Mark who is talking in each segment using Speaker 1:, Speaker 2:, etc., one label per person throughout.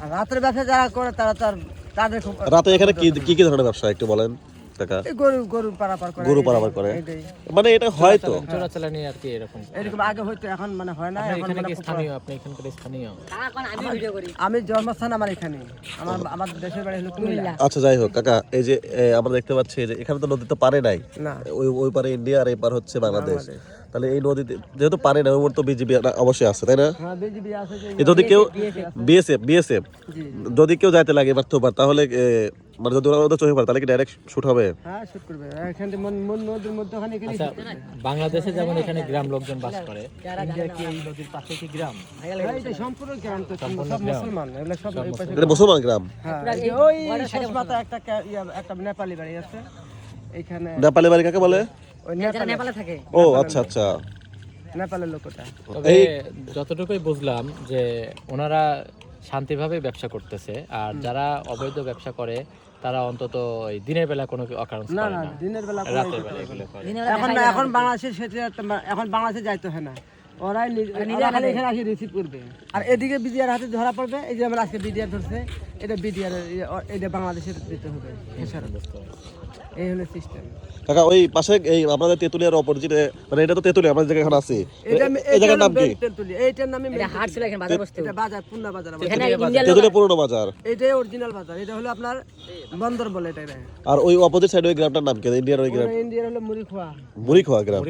Speaker 1: রাতের ব্যবসা যারা করে তারা তার তাদের
Speaker 2: রাতে এখানে কি কি কি ধরনের ব্যবসা একটু বলেন? কাকা
Speaker 1: এই গরু গরু পারাপার করে
Speaker 2: গরু পারাপার করে। মানে এটা হয় তো।
Speaker 3: চোরাচালানি আর কি এরকম।
Speaker 1: এরকম আগে হয়তো এখন মানে হয় না এখন মানে
Speaker 3: স্থানীয়? আপনি এখানকার স্থানীয়?
Speaker 1: আমি জন্মস্থান আমার এখানে। আমার আমার দেশের বাড়ি হলো কুমিল্লা।
Speaker 2: আচ্ছা যাই হোক কাকা এই যে আমরা দেখতে পাচ্ছি যে এখানে তো নদী তো পারে নাই।
Speaker 1: না।
Speaker 2: ওই ওই পারে ইন্ডিয়া আর এই পার হচ্ছে বাংলাদেশ। তাহলে এই নদীতে যেহেতু পারে না ওর তো বিজিবি অবশ্যই আছে তাই না?
Speaker 1: হ্যাঁ
Speaker 2: যদি কেউ বিএসএফ বিএসএফ। যদি কেউ যাইতে লাগে এবার তাহলে মানে যদি ওরা ওদের চোখে পড়ে তাহলে কি ডাইরেক্ট শুট হবে?
Speaker 1: হ্যাঁ শুট করবে। এখান থেকে মন মন নদীর মধ্যে ওখানে এখানে
Speaker 3: আচ্ছা বাংলাদেশে যেমন এখানে গ্রাম লোকজন বাস করে ইন্ডিয়া কি এই নদীর পাশে কি গ্রাম?
Speaker 1: এটা সম্পূর্ণ গ্রাম তো সব মুসলমান এগুলো সব এই পাশে
Speaker 2: এটা মুসলমান গ্রাম?
Speaker 1: হ্যাঁ ওই শেষ মাথা একটা একটা নেপালি বাড়ি আছে। এখানে
Speaker 2: নেপালি বাড়ি কাকে বলে?
Speaker 1: ওই নেপালে। থাকে।
Speaker 2: ও আচ্ছা আচ্ছা।
Speaker 1: নেপালের লোক ওটা
Speaker 3: তবে যতটুকুই বুঝলাম যে ওনারা শান্তিভাবে ব্যবসা করতেছে আর যারা অবৈধ ব্যবসা করে তারা অন্তত এই দিনের বেলা কোনো অকারণ
Speaker 1: না
Speaker 3: করে
Speaker 1: না
Speaker 3: না।
Speaker 1: দিনের বেলা
Speaker 3: রাতের।
Speaker 1: এখন না এখন বাংলাদেশে সেটা একটা এখন বাংলাদেশে যাইতে হয় না। ওরাই এখানে আসি রিসিভ করবে। আর এদিকে বিডিআর হাতে ধরা পড়বে এই যে আমরা আজকে বিডিআর ধরছে এটা বিডিআর এটা বাংলাদেশের দিতে হবে। এই হলো সিস্টেম
Speaker 2: কাকা ওই পাশে এই আপনাদের তেতুলিয়ার অপোজিটে মানে এটা তো তেতুলিয়া আমরা যেখানে আছি। এই জায়গার নাম কি?
Speaker 1: তেঁতুলিয়া। এইটার নামে হাট ছিল এখানে বাজার বসতো। এটা বাজার পূর্ণা বাজার আমাদের।
Speaker 2: তেতুলিয়া পুরনো বাজার।
Speaker 1: এটাই অরিজিনাল বাজার। এটা হলো আপনার বন্দর বলে এটা।
Speaker 2: আর ওই অপোজিট সাইডে ওই গ্রামটার নাম কি? ইন্ডিয়ার ওই গ্রাম
Speaker 1: ইন্ডিয়ার হলো মুড়ি খোয়া
Speaker 2: বুড়িখোয়া গ্রাম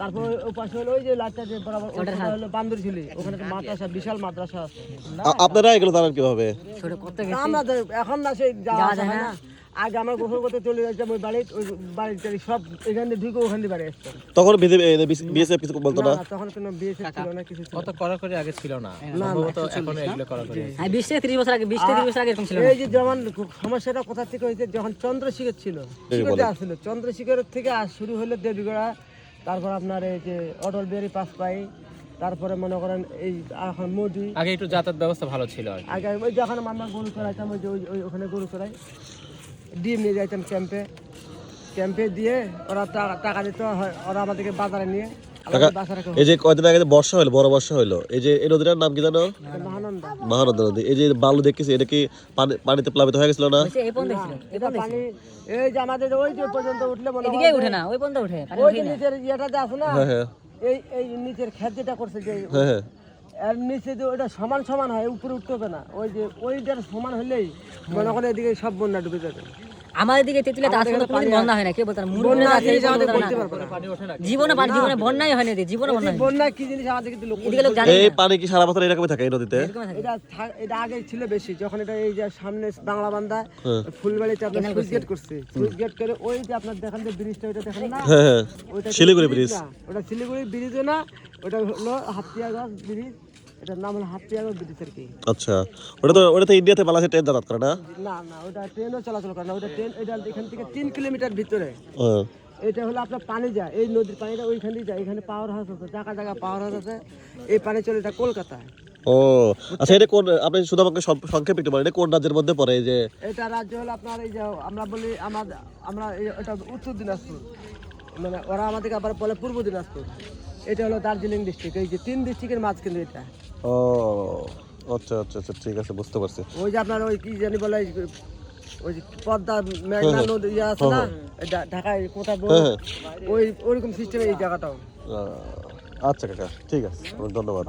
Speaker 1: তারপর ওই পাশে হলো ওই যে লাটটা যে বরাবর ওটা হলো বান্দর ওখানে তো মাদ্রাসা বিশাল মাদ্রাসা আছে।
Speaker 2: আপনারা এগুলো জানেন কীভাবে?
Speaker 1: আমরা এখন না সেই যাওয়া যায় না। আগে আমরা গোসল করতে চলে যাইতাম ওই বাড়ি ওই বাড়ি সব এখান থেকে ঢুকে ওখান দিয়ে বাড়ি আসতাম।
Speaker 2: তখন বিএসএফ কিছু বলতো না?
Speaker 1: তখন কোনো বিয়ে ছিল না কিছু ছিল
Speaker 3: কত কড়াকড়ি আগে ছিল না। সম্ভবত এখন এগুলো কড়াকড়ি আছে।
Speaker 4: হ্যাঁ বিশ থেকে ত্রিশ বছর আগে বিশ থেকে ত্রিশ বছর আগে এরকম ছিল
Speaker 1: এই যে যেমন সমস্যাটা কোথা থেকে হয়েছে যখন চন্দ্রশেখর ছিল শিখরে আসছিল। চন্দ্রশেখরের থেকে শুরু হলো দেবীগড়া তারপর আপনার এই যে অটল বিহারী পাসপাই তারপরে মনে করেন এই এখন মোদি।
Speaker 3: আগে একটু যাতায়াত ব্যবস্থা ভালো ছিল আর
Speaker 1: আগে ওই যখন আমরা গরু চড়াইতাম ওই যে ওই ওই ওখানে গরু চড়াই। ডিম নিয়ে যাইতাম ক্যাম্পে। ক্যাম্পে দিয়ে ওরা টাকা- টাকা দিত হয় ওরা আমাদেরকে বাজারে নিয়ে
Speaker 2: এই যে কয়দিন আগে বর্ষা হলো বড় বর্ষা হলো এই যে এই নদীটার নাম কি জানো?
Speaker 1: মহানন্দ
Speaker 2: নদী এই যে বালু দেখতেছি এটা কি পানিতে প্লাবিত হয়ে গেছিল না?
Speaker 4: এই পর্যন্ত ছিল
Speaker 1: এই যে আমাদের ওই যে পর্যন্ত উঠলে মনে
Speaker 4: এদিকে উঠে না ওই পর্যন্ত উঠে
Speaker 1: ওই যে নিচের ইয়েটা যে আছে না
Speaker 2: হ্যাঁ হ্যাঁ।
Speaker 1: এই এই নিচের খেত যেটা করছে যে
Speaker 2: হ্যাঁ হ্যাঁ।
Speaker 1: এর নিচে যে ওটা সমান সমান হয় উপরে উঠতে হবে না। ওই যে ওইটার সমান হলেই মনে করে এদিকে সব বন্যা ডুবে যাবে।
Speaker 4: আমাদের দিকে তেতুলে তো আজ পর্যন্ত কোনোদিন বন্যা হয় না কে
Speaker 1: না।
Speaker 4: জীবনে পানি জীবনে বন্যাই হয়নি এদিকে, জীবনে বন্যা
Speaker 1: বন্যা কি জিনিস আমাদের কিন্তু লোক
Speaker 4: এদিকে লোক জানে
Speaker 2: এই পানি কি সারা বছর এরকমই থাকে এই নদীতে?
Speaker 1: এটা এটা আগে ছিল বেশি যখন এটা এই যে সামনে বাংলা বান্ধা
Speaker 2: হ্যাঁ।
Speaker 1: ফুলবাড়িতে আপনার সুইচ গেট করছে। সুইচ গেট করে ওই যে আপনার দেখেন যে ব্রিজটা ওইটা দেখেন না?
Speaker 2: হ্যাঁ হ্যাঁ।
Speaker 1: ওইটা
Speaker 2: শিলিগুড়ি ব্রিজ
Speaker 1: ওটা শিলিগুড়ি ব্রিজও না ওটা হলো হাতিয়াগাছ ব্রিজ। এটার নাম হলো আর কি?
Speaker 2: আচ্ছা ওটা তো ওটা তো ইন্ডিয়াতে বাংলাদেশে ট্রেন যাতায়াত করে না?
Speaker 1: না না ওটা ট্রেনও চলাচল করে না। ওটা ট্রেন এটা এখান থেকে তিন কিলোমিটার ভিতরে। এটা হলো আপনার পানি যায় এই নদীর পানিটা ওইখান দিয়ে যায়। এখানে পাওয়ার হাউস আছে জায়গা জায়গা পাওয়ার হাউস আছে। এই পানি চলে এটা কলকাতায়।
Speaker 2: ও আচ্ছা এটা কোন আপনি শুধু আমাকে সংক্ষেপে একটু বলেন এটা কোন রাজ্যের মধ্যে পড়ে যে
Speaker 1: এটা রাজ্য হলো আপনার এই যে আমরা বলি আমাদের আমরা এই- এটা উত্তর দিনাজপুর। মানে ওরা আমাদেরকে আবার বলে পূর্ব দিনাজপুর। এটা হলো দার্জিলিং ডিস্ট্রিক্ট এই যে তিন ডিস্ট্রিক্টের মাঝ কিন্তু এটা।
Speaker 2: ও আচ্ছা আচ্ছা আচ্ছা ঠিক আছে বুঝতে পারছি।
Speaker 1: ওই যে আপনার ওই কি জানি বলে ওই পদ্মা মেঘনা নদী ইয়ে আছে না ঢাকায় কোথা? ওই ওরকম সিস্টেমে এই জায়গাটাও।
Speaker 2: আচ্ছা কাকা ঠিক আছে ধন্যবাদ।